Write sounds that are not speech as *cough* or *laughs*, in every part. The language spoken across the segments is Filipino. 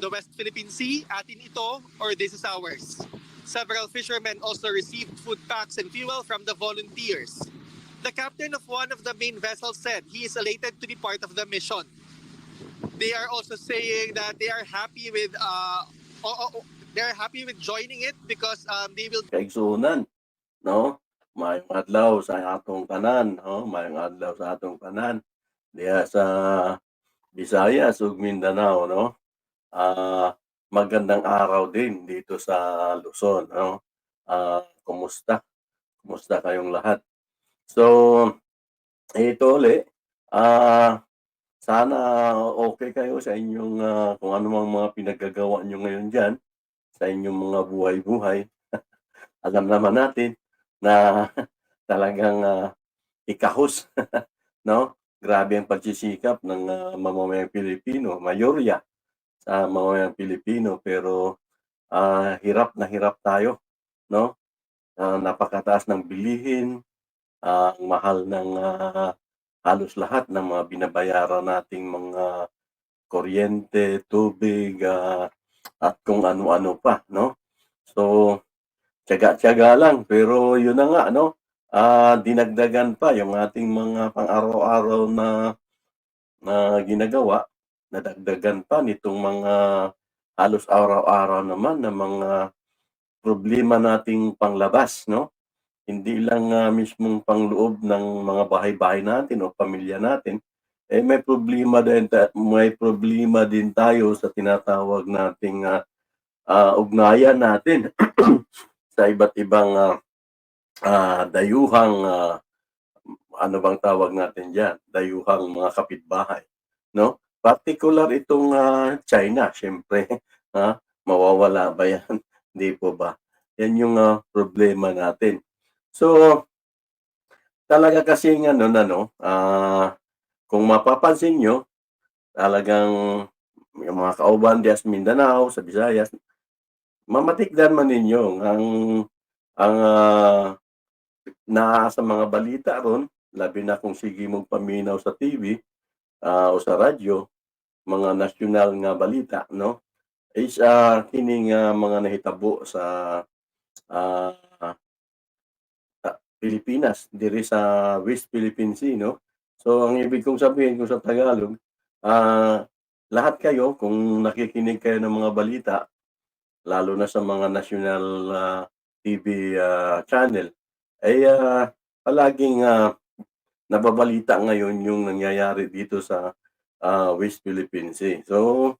the West Philippine Sea, atin ito or this is ours. Several fishermen also received food packs and fuel from the volunteers. The captain of one of the main vessels said he is elated to be part of the mission. They are also saying that they are happy with uh, o- o- they're happy with joining it because um, they will kaigsunan, no? Mayong adlaw sa atong tanan, no? Mayong adlaw sa atong tanan. Diya sa Visayas ug Mindanao, no? Ah, magandang araw din dito sa Luzon, no? Ah, kumusta? Kumusta kayong lahat? So, ito uli, ah, sana okay kayo sa inyong ah, kung ano mang mga pinagagawa nyo ngayon diyan sa inyong mga buhay-buhay. *laughs* Alam naman natin na *laughs* talagang ah, ikahos, *laughs* no? Grabe ang pagsisikap ng ah, mamamayang Pilipino, mayorya sa mamamayang Pilipino pero ah, hirap na hirap tayo, no? Ah, napakataas ng bilihin, ah, ang mahal ng ah, halos lahat ng mga binabayaran nating mga kuryente, tubig, ah, at kung ano-ano pa, no? So, tiyaga-tiyaga lang pero yun na nga, no? Ah, dinagdagan pa yung ating mga pang-araw-araw na na ginagawa, nadagdagan pa nitong mga halos araw-araw naman na mga problema nating panglabas, no? Hindi lang ah, mismong pangloob ng mga bahay-bahay natin o pamilya natin, eh may problema din may problema din tayo sa tinatawag nating ah, ah, ugnayan natin *clears throat* sa iba't ibang ah, ah, dayuhang ah, ano bang tawag natin diyan dayuhang mga kapitbahay no particular itong ah, China syempre *laughs* ha? Mawawala ba yan? *laughs* Hindi po ba? Yan yung ah, problema natin. So talaga kasi ng ano na no? Ah, kung mapapansin nyo talagang yung mga kauban diyan sa Mindanao sa Visayas mamatikdan man ninyo ang ang ah, na sa mga balita ron labi na kung sige mong paminaw sa TV ah, o sa radyo mga nasyonal nga balita no? Is ah, kining ah, mga nahitabo sa ah, ah, Pilipinas diri sa West Philippine Sea no? So ang ibig kong sabihin kung sa Tagalog ah, lahat kayo kung nakikinig kayo ng mga balita lalo na sa mga national ah, TV ah, channel ay ah, palaging ah, nababalita ngayon yung nangyayari dito sa ah, West Philippine Sea. So,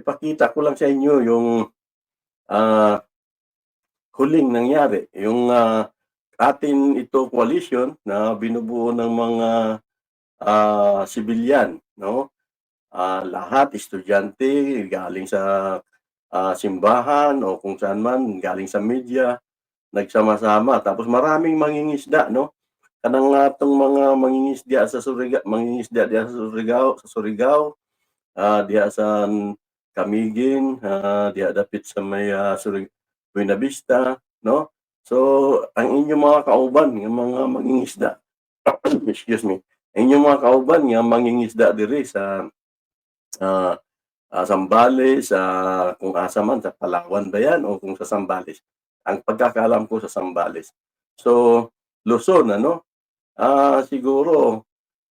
ipakita ko lang sa inyo yung ah, huling nangyari. Yung ah, atin ito coalition na binubuo ng mga ah, sibilyan, no? Ah, lahat estudyante galing sa ah, simbahan o kung saan man galing sa media nagsama-sama tapos maraming mangingisda no kanang atong mga mangingisda sa Surigao mangingisda diha sa Surigao sa Surigao ah diha sa Camiguin ah diha dapit sa may ah, Surig Buena no so ang inyong mga kauban nga mga mangingisda *clears throat* excuse me ang inyong mga kauban nga mangingisda diri sa ah ah, Sambales sa kung asa man sa Palawan ba yan o kung sa Sambales ang pagkakaalam ko sa Sambales. So, Luzon, ano? Ah, siguro,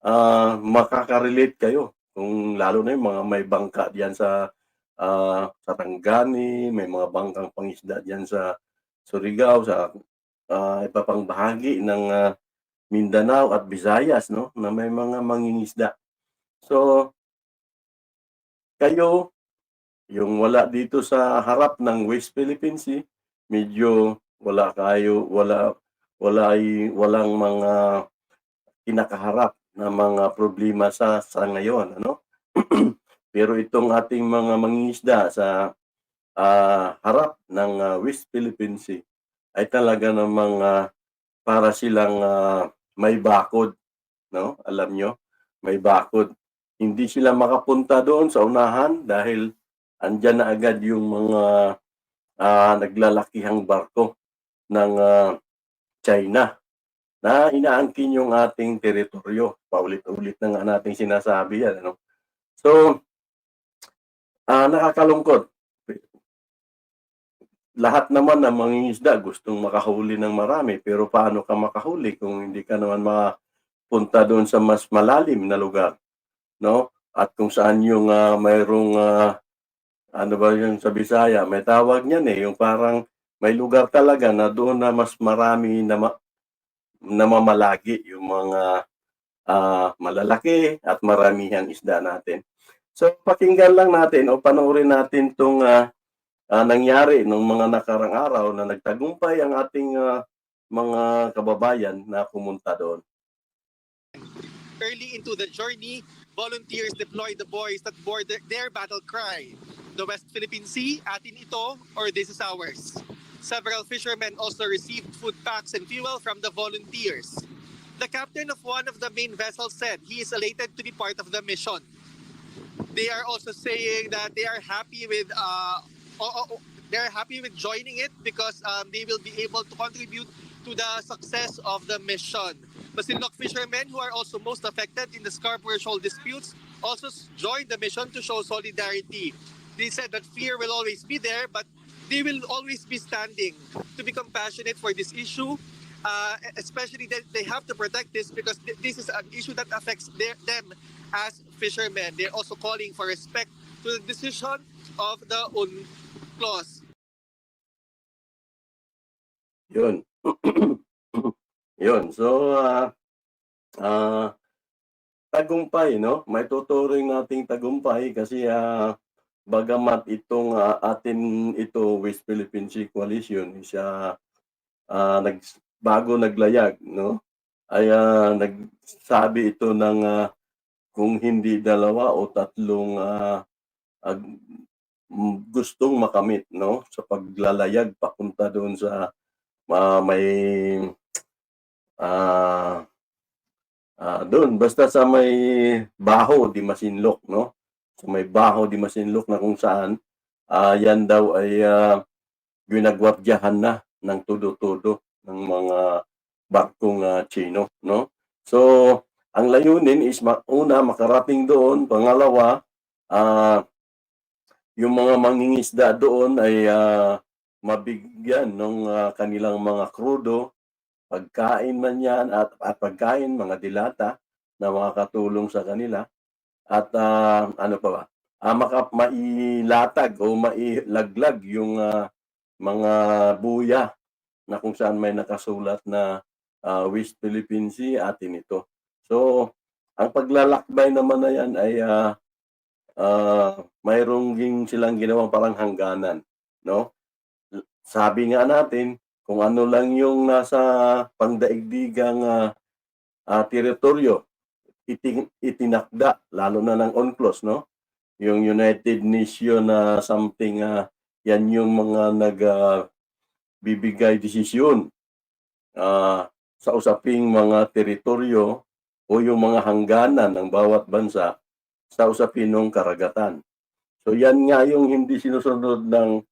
ah, makaka-relate kayo. Kung lalo na yung mga may bangka diyan sa ah, sa Tangani, may mga bangkang pangisda diyan sa Surigao, sa ah, iba pang bahagi ng ah, Mindanao at Visayas, no? Na may mga mangingisda. So, kayo, yung wala dito sa harap ng West Philippine Sea, medyo wala kayo, wala wala ay walang mga kinakaharap na mga problema sa sa ngayon, ano? *clears throat* Pero itong ating mga mangingisda sa ah, harap ng ah, West Philippine Sea ay talaga namang ah, para silang ah, may bakod, no? Alam nyo, may bakod. Hindi sila makapunta doon sa unahan dahil andyan na agad yung mga ah, naglalakihang barko ng ah, China na inaangkin yung ating teritoryo. Paulit-ulit na nga nating sinasabi yan. Ano? So, ah, nakakalungkot. Lahat naman ng mangingisda gustong makahuli ng marami, pero paano ka makahuli kung hindi ka naman makapunta doon sa mas malalim na lugar, no? At kung saan yung ah, mayroong ah, ano ba yung sa Bisaya, may tawag niyan eh, yung parang may lugar talaga na doon na mas marami na ma- namamalagi yung mga ah, malalaki at maramihang isda natin. So pakinggan lang natin o panoorin natin tong ah, ah, nangyari nung mga nakarang araw na nagtagumpay ang ating ah, mga kababayan na pumunta doon. Early into the journey, volunteers deployed the boys that bore their battle cry. The West Philippine Sea, atin ito, or this is ours. Several fishermen also received food packs and fuel from the volunteers. The captain of one of the main vessels said he is elated to be part of the mission. They are also saying that they are happy with uh, they're happy with joining it because um, they will be able to contribute to the success of the mission. The Sinlock fishermen, who are also most affected in the Scarborough Shoal disputes, also joined the mission to show solidarity. They said that fear will always be there, but they will always be standing to be compassionate for this issue. Uh, especially that they have to protect this because th- this is an issue that affects their, them as fishermen. They're also calling for respect to the decision of the UNCLOS. Yun. *clears throat* Yun. So, ah ah, tagumpay, no? May tuturing nating tagumpay kasi ah, bagamat itong ah, atin ito West Philippine Sea Coalition siya ah, nag bago naglayag, no? Ay ah, nagsabi ito ng ah, kung hindi dalawa o tatlong ag- m- gustong makamit, no? Sa paglalayag papunta doon sa ah, may ah ah, doon basta sa may baho di masinlok no may baho di masinlok na kung saan ah, yan daw ay ah, ginagwardyahan na ng tudo-tudo ng mga barkong ah, Chino no so ang layunin is una makarating doon pangalawa ah, yung mga mangingisda doon ay ah, mabigyan ng kanilang mga krudo, pagkain man yan at, at pagkain, mga dilata na makakatulong sa kanila. At ah, ano pa ba? Ah, maka, mailatag o mailaglag yung ah, mga buya na kung saan may nakasulat na ah, West Philippine Sea atin ito. So, ang paglalakbay naman na yan ay ah, ah, mayroong silang ginawang parang hangganan, no? sabi nga natin, kung ano lang yung nasa pangdaigdigang ah, ah, teritoryo, itin, itinakda, lalo na ng UNCLOS, no? Yung United Nation na something, ah, yan yung mga nag ah, bibigay desisyon ah, sa usaping mga teritoryo o yung mga hangganan ng bawat bansa sa usapin ng karagatan. So yan nga yung hindi sinusunod ng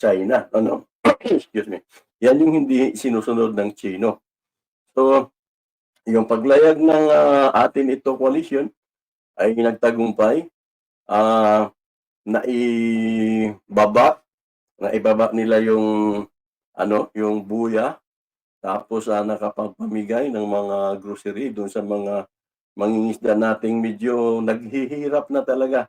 China, ano? *coughs* excuse me, yan yung hindi sinusunod ng Chino. So, yung paglayag ng ah, atin ito coalition ay nagtagumpay, ah naibaba, naibaba nila yung ano, yung buya, tapos ah, nakapagpamigay ng mga grocery doon sa mga mangingisda nating medyo naghihirap na talaga.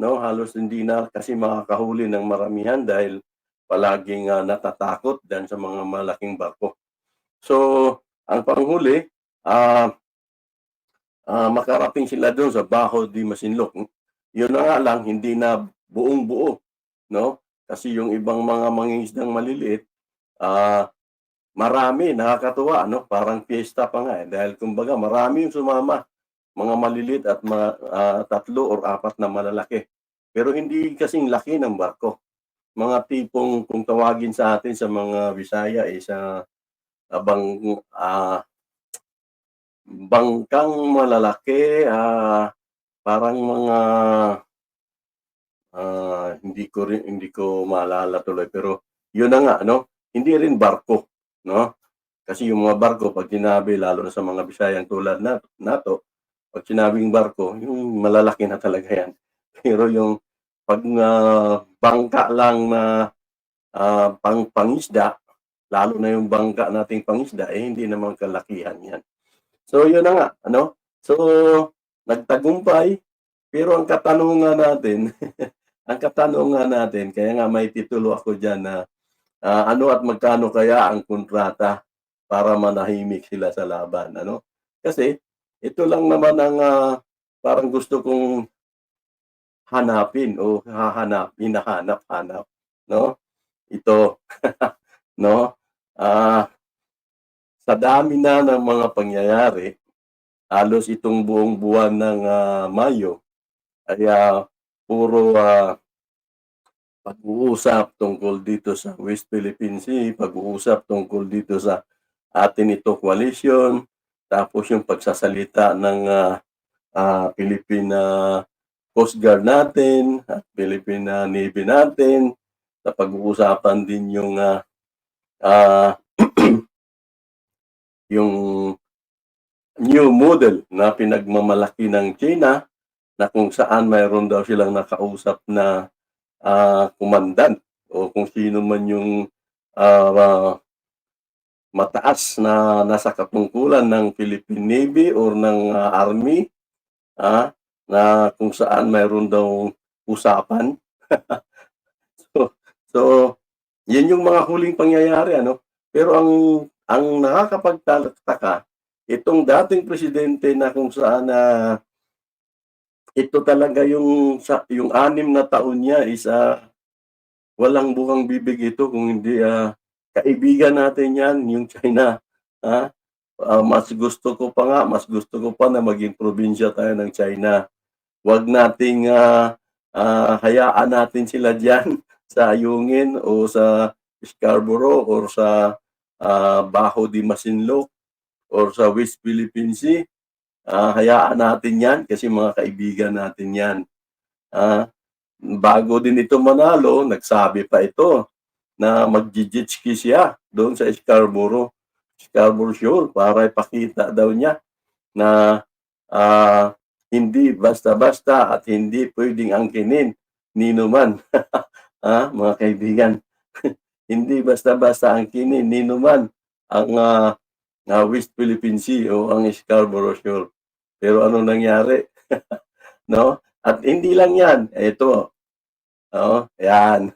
No, halos hindi na kasi makakahuli ng maramihan dahil palaging ah, natatakot dan sa mga malaking barko. So, ang panghuli, ah ah, makarating sila doon sa Baho di Masinloc. Yun na nga lang, hindi na buong buo. No? Kasi yung ibang mga mangingisdang maliliit, ah marami, nakakatuwa. No? Parang fiesta pa nga. Eh. Dahil kumbaga, marami yung sumama. Mga maliliit at mga ah, tatlo or apat na malalaki. Pero hindi kasing laki ng barko mga tipong kung tawagin sa atin sa mga Bisaya is uh, bang ah, bangkang malalaki ah, parang mga ah, hindi ko rin hindi ko maalala tuloy. Pero yun na nga no? Hindi rin barko no? Kasi yung mga barko pag sinabi lalo na sa mga Bisayang tulad na nato pag sinabing barko yung malalaki na talaga yan. *laughs* Pero yung pag ah, bangka lang na ah, pang pangisda, lalo na yung bangka nating pangisda, eh hindi naman kalakihan yan. So yun na nga, ano? So nagtagumpay, pero ang katanungan natin, *laughs* ang katanungan natin, kaya nga may titulo ako diyan na ah, ano at magkano kaya ang kontrata para manahimik sila sa laban, ano? Kasi ito lang naman ang ah, parang gusto kong hanapin o hahanap, hinahanap-hanap, no? Ito, *laughs* no? Ah, sa dami na ng mga pangyayari, halos itong buong buwan ng ah, Mayo, ay ah, puro ah, pag-uusap tungkol dito sa West Philippine Sea, pag-uusap tungkol dito sa atin ito coalition, tapos yung pagsasalita ng ah, ah, Philippine Coast Guard natin, at Philippine Navy natin, sa pag-uusapan din yung ah, ah, yung new model na pinagmamalaki ng China na kung saan mayroon daw silang nakausap na ah, kumandant o kung sino man yung ah, ah, mataas na nasa katungkulan ng Philippine Navy or ng ah, Army ah, na kung saan mayroon daw usapan. *laughs* so, so, yan yung mga huling pangyayari ano. Pero ang ang nakakapagtataka itong dating presidente na kung saan na ito talaga yung sa yung anim na taon niya is ah, walang bukang bibig ito kung hindi ah, kaibigan natin yan yung China ha *laughs* Ah, mas gusto ko pa nga mas gusto ko pa na maging probinsya tayo ng China. Wag nating ah, ah, hayaan natin sila diyan *laughs* sa Ayungin o sa Scarborough or sa ah, Bajo de Masinloc or sa West Philippine Sea Ah, hayaan natin yan kasi mga kaibigan natin yan. Ah, bago din ito manalo, nagsabi pa ito na magjijitski siya doon sa Scarborough, Scarborough Shoal para ipakita daw niya na ah, hindi basta-basta at hindi pwedeng angkinin nino man. *laughs* ah, mga kaibigan, hindi basta-basta angkinin nino man ang ah, na West Philippine Sea o ang Scarborough Shoal. Pero ano nangyari? *laughs* no? At hindi lang yan. Ito. Oh, yan.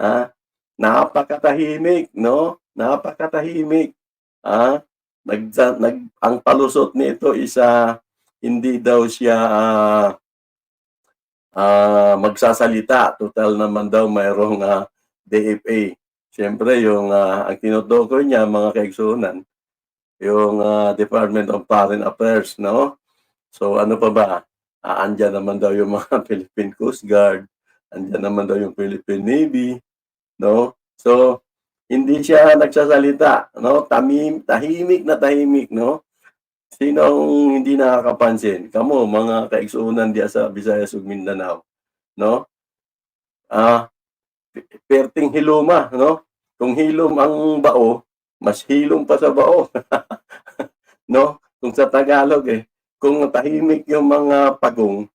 ha? *laughs* Napakatahimik, no? Napakatahimik. Ha? Nag, nag, ang palusot nito isa hindi daw siya ah, ah, magsasalita. Total naman daw mayroong ah, DFA. Siyempre, yung ah, ang tinutukoy niya, mga kaigsunan, yung ah, Department of Foreign Affairs, no? So ano pa ba? Ah, andyan naman daw yung mga *laughs* Philippine Coast Guard, andyan naman daw yung Philippine Navy, no? So hindi siya nagsasalita, no? Tamim, tahimik na tahimik, no? Sino ang hindi nakakapansin? Kamo, mga kaigsunan diya sa Visayas ug Mindanao, no? Ah, perting hiloma, no? Kung hilom ang bao, mas hilom pa sa bao. *laughs* no? Kung sa Tagalog eh, kung tahimik yung mga pagong,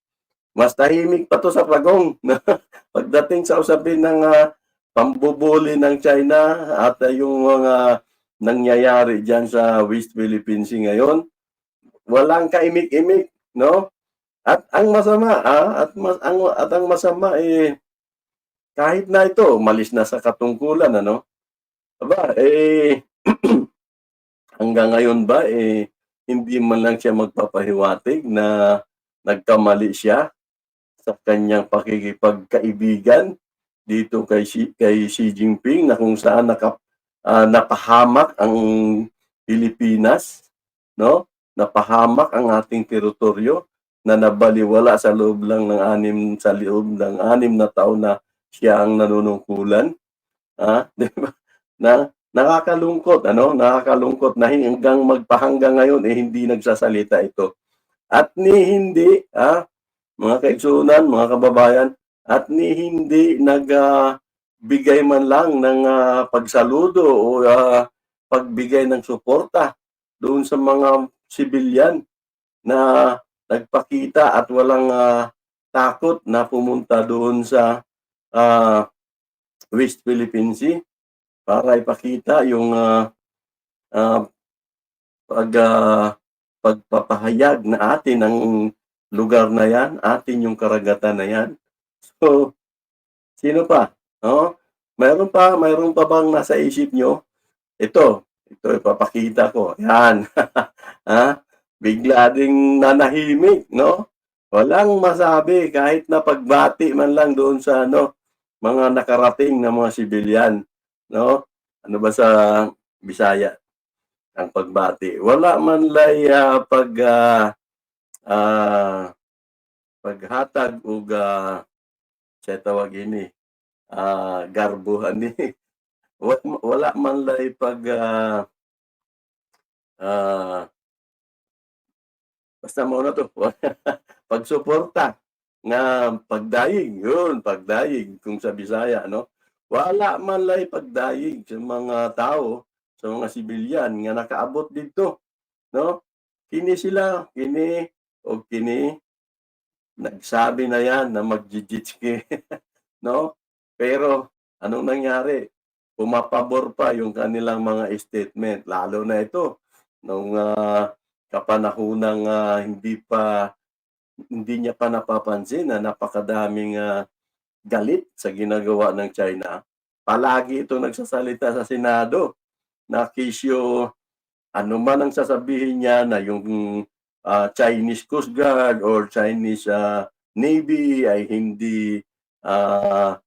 mas tahimik pa to sa pagong. *laughs* Pagdating sa usapin ng ah, pambubuli ng China at ah, yung mga nangyayari diyan sa West Philippine Sea ngayon, walang kaimik-imik, no? At ang masama, ah, at mas ang at ang masama eh kahit na ito malis na sa katungkulan ano. Aba, eh *clears throat* hanggang ngayon ba eh hindi man lang siya magpapahiwatig na nagkamali siya sa kanyang pakikipagkaibigan dito kay Xi, kay Xi Jinping na kung saan naka, ah, napahamak ang Pilipinas, no? Napahamak ang ating teritoryo na nabaliwala sa loob lang ng anim sa loob ng anim na taon na siya ang nanunungkulan. Ah, *laughs* di ba? Na nakakalungkot, ano? Nakakalungkot na hanggang magpahanggang ngayon eh hindi nagsasalita ito. At ni hindi, ah, mga kaigsunan, mga kababayan, at ni hindi nagbigay man lang ng ah, pagsaludo o ah, pagbigay ng suporta doon sa mga sibilyan na nagpakita at walang ah, takot na pumunta doon sa ah, West Philippine Sea para ipakita yung ah, ah, pag ah, pagpapahayag na atin ang lugar na yan, atin yung karagatan na yan. *laughs* So, sino pa? Oh, mayroon pa, mayroon pa bang nasa isip nyo? Ito, ito ipapakita ko. Yan. *laughs* ha? Bigla ding nanahimik, no? Walang masabi kahit na pagbati man lang doon sa ano, mga nakarating na mga sibilyan, no? Ano ba sa Bisaya ang pagbati? Wala man lay ah, pag ah, ah, paghatag og uh, sa tawag ini ah, garbuhan ni *laughs* wala, man lay pag ah, ah, basta mo na to *laughs* pagsuporta nga pagdayig yun pagdayig kung sa Bisaya no? Wala man lay pagdayig sa mga tao sa mga sibilyan nga nakaabot dito no? Kini sila kini o kini nagsabi na yan na magjijitski *laughs* no? Pero anong nangyari? Pumapabor pa yung kanilang mga statement lalo na ito nung ah, kapanahonang ah, hindi pa hindi niya pa napapansin na napakadaming ah, galit sa ginagawa ng China. Palagi ito nagsasalita sa Senado na kisyo ano man ang sasabihin niya na yung ah, Chinese Coast Guard or Chinese ah, Navy ay hindi ah,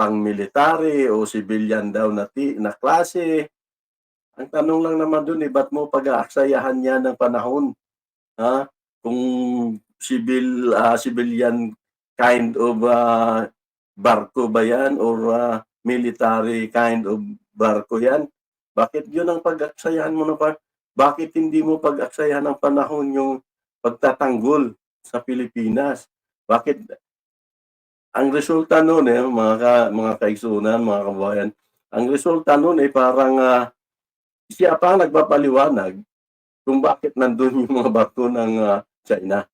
pang-military o civilian daw na, ti- na klase. Ang tanong lang naman dun, eh, ba't mo pag-aaksayahan niya ng panahon? Ha? Kung civil, ah, civilian kind of ah, barko ba yan or ah, military kind of barko yan? Bakit yun ang pag-aksayahan mo na pa? Bakit hindi mo pag-aksayahan ng panahon yung pagtatanggol sa Pilipinas? Bakit ang resulta noon eh, mga, ka, mga kaigsunan, mga kabayan, ang resulta noon ay parang ah, siya pa ang nagpapaliwanag kung bakit nandun *laughs* yung mga barko ng ah, China.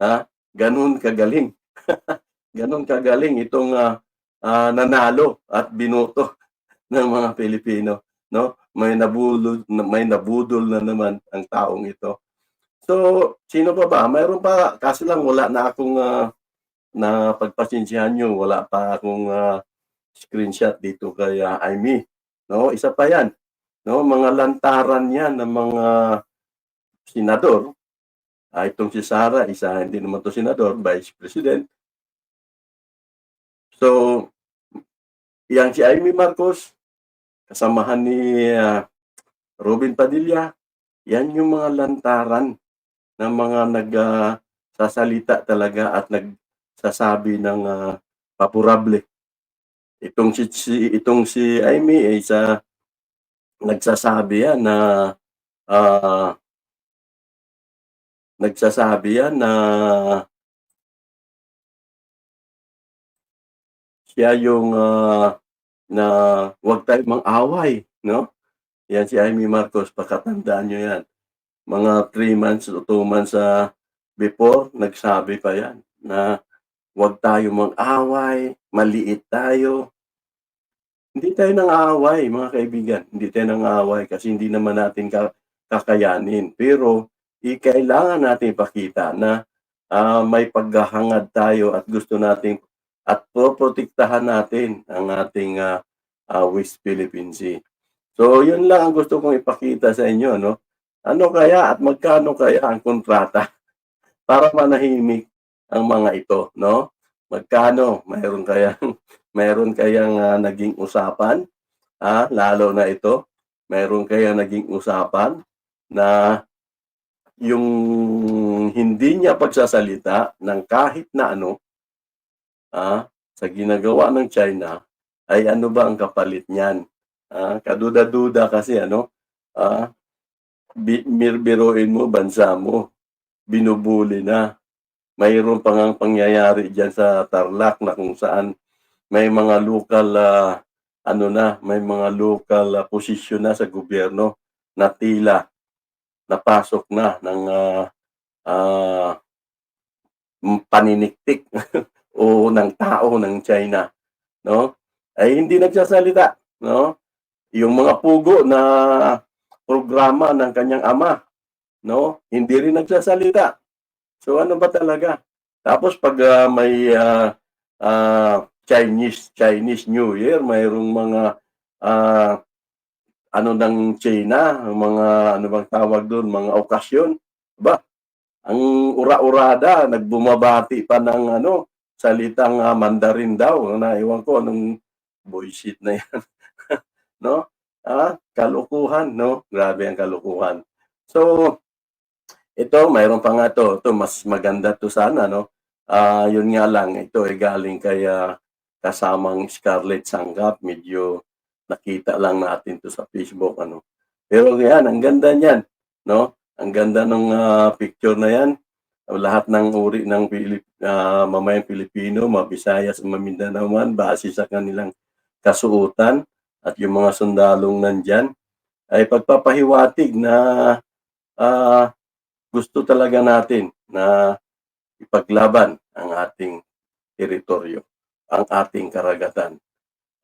Ha? Ganun kagaling. *laughs* Ganun kagaling itong ah, ah, nanalo at binoto *laughs* ng mga Pilipino. No? May nabudol, may nabudol na naman ang taong ito. So, sino pa ba? Mayroon pa, kasi lang wala na akong ah, na pagpasensyahan nyo, wala pa akong ah, screenshot dito kay ah, Aimee. No, isa pa 'yan. No, mga lantaran 'yan ng mga senador. Ah, itong si Sara, isa hindi naman to senador, vice president. So, yang si Amy Marcos, kasamahan ni ah, Robin Padilla, yan yung mga lantaran ng mga nagsasalita talaga at nagsasabi ng ah, papurable. Itong si, si itong si Amy ay sa nagsasabi yan na ah, nagsasabi yan na siya yung ah, na huwag tayo mang-away, no? Yan si Amy Marcos, pakatandaan nyo yan. Mga 3 months o 2 months ah, before, nagsabi pa yan na huwag tayo mang-away, maliit tayo. Hindi tayo nang aaway, mga kaibigan. Hindi tayo nang aaway kasi hindi naman natin ka- kakayanin. Pero, kailangan natin ipakita na ah, may paghahangad tayo at gusto nating at poprotektahan natin ang ating ah, ah, West Philippine Sea. So, yun lang ang gusto kong ipakita sa inyo, no? Ano kaya at magkano kaya ang kontrata *laughs* para manahimik ang mga ito, no? Magkano? Mayroon kayang *laughs* mayroon kayang ah, naging usapan, ah, lalo na ito, mayroon kayang naging usapan na yung hindi niya pagsasalita ng kahit na ano ah, sa ginagawa ng China ay ano ba ang kapalit niyan? Ah, kaduda-duda kasi ano, ah, bi- mirbiruin mo bansa mo, binubuli na. Mayroon pa ngang pangyayari diyan sa Tarlac na kung saan may mga local ah, ano na, may mga local ah, posisyon na sa gobyerno na tila napasok na ng ah, mm, paniniktik *laughs* o ng tao ng China, no? Ay hindi nagsasalita, no? Yung mga pugo na programa ng kanyang ama, no? Hindi rin nagsasalita. So ano ba talaga? Tapos pag ah, may ah, ah, Chinese Chinese New Year, mayroong mga ah, ano ng China, mga ano bang tawag doon, mga okasyon, ba? Ang ura-urada, nagbumabati pa ng ano, salitang ah, Mandarin daw. Na iwan ko anong bullshit na yan. *laughs* no? Ah, kalukuhan, no? Grabe ang kalukuhan. So, ito, mayroon pa nga to. Ito, mas maganda to sana, no? Ah, yun nga lang, ito ay galing kay ah, kasamang Scarlett Sanggap. Medyo nakita lang natin to sa Facebook, ano. Pero yan, ang ganda niyan, no? Ang ganda ng ah, picture na yan. Lahat ng uri ng Pilip, ah, mamayang Pilipino, Mabisayas, Mamindanao man, base sa kanilang kasuotan at yung mga sundalong nandyan, ay pagpapahiwatig na ah, gusto talaga natin na ipaglaban ang ating teritoryo, ang ating karagatan.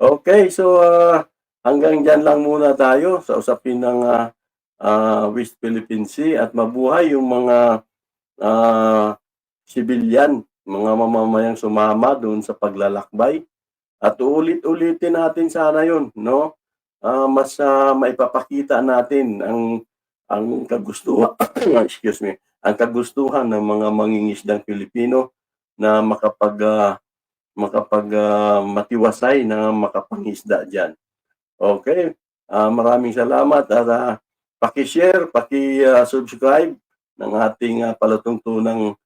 Okay, so ah, hanggang dyan lang muna tayo sa usapin ng ah, ah, West Philippine Sea at mabuhay yung mga ah, civilian, mga mamamayang sumama doon sa paglalakbay. At ulit-ulitin natin sana yun, no? Ah, mas ah, maipapakita natin ang ang kagustuhan, *coughs* excuse me, ang kagustuhan ng mga mangingisdang Pilipino na makapag ah, makapag ah, matiwasay na makapangisda diyan. Okay? Ah, maraming salamat at ah, paki-share, paki-subscribe ng ating uh, palatungtunang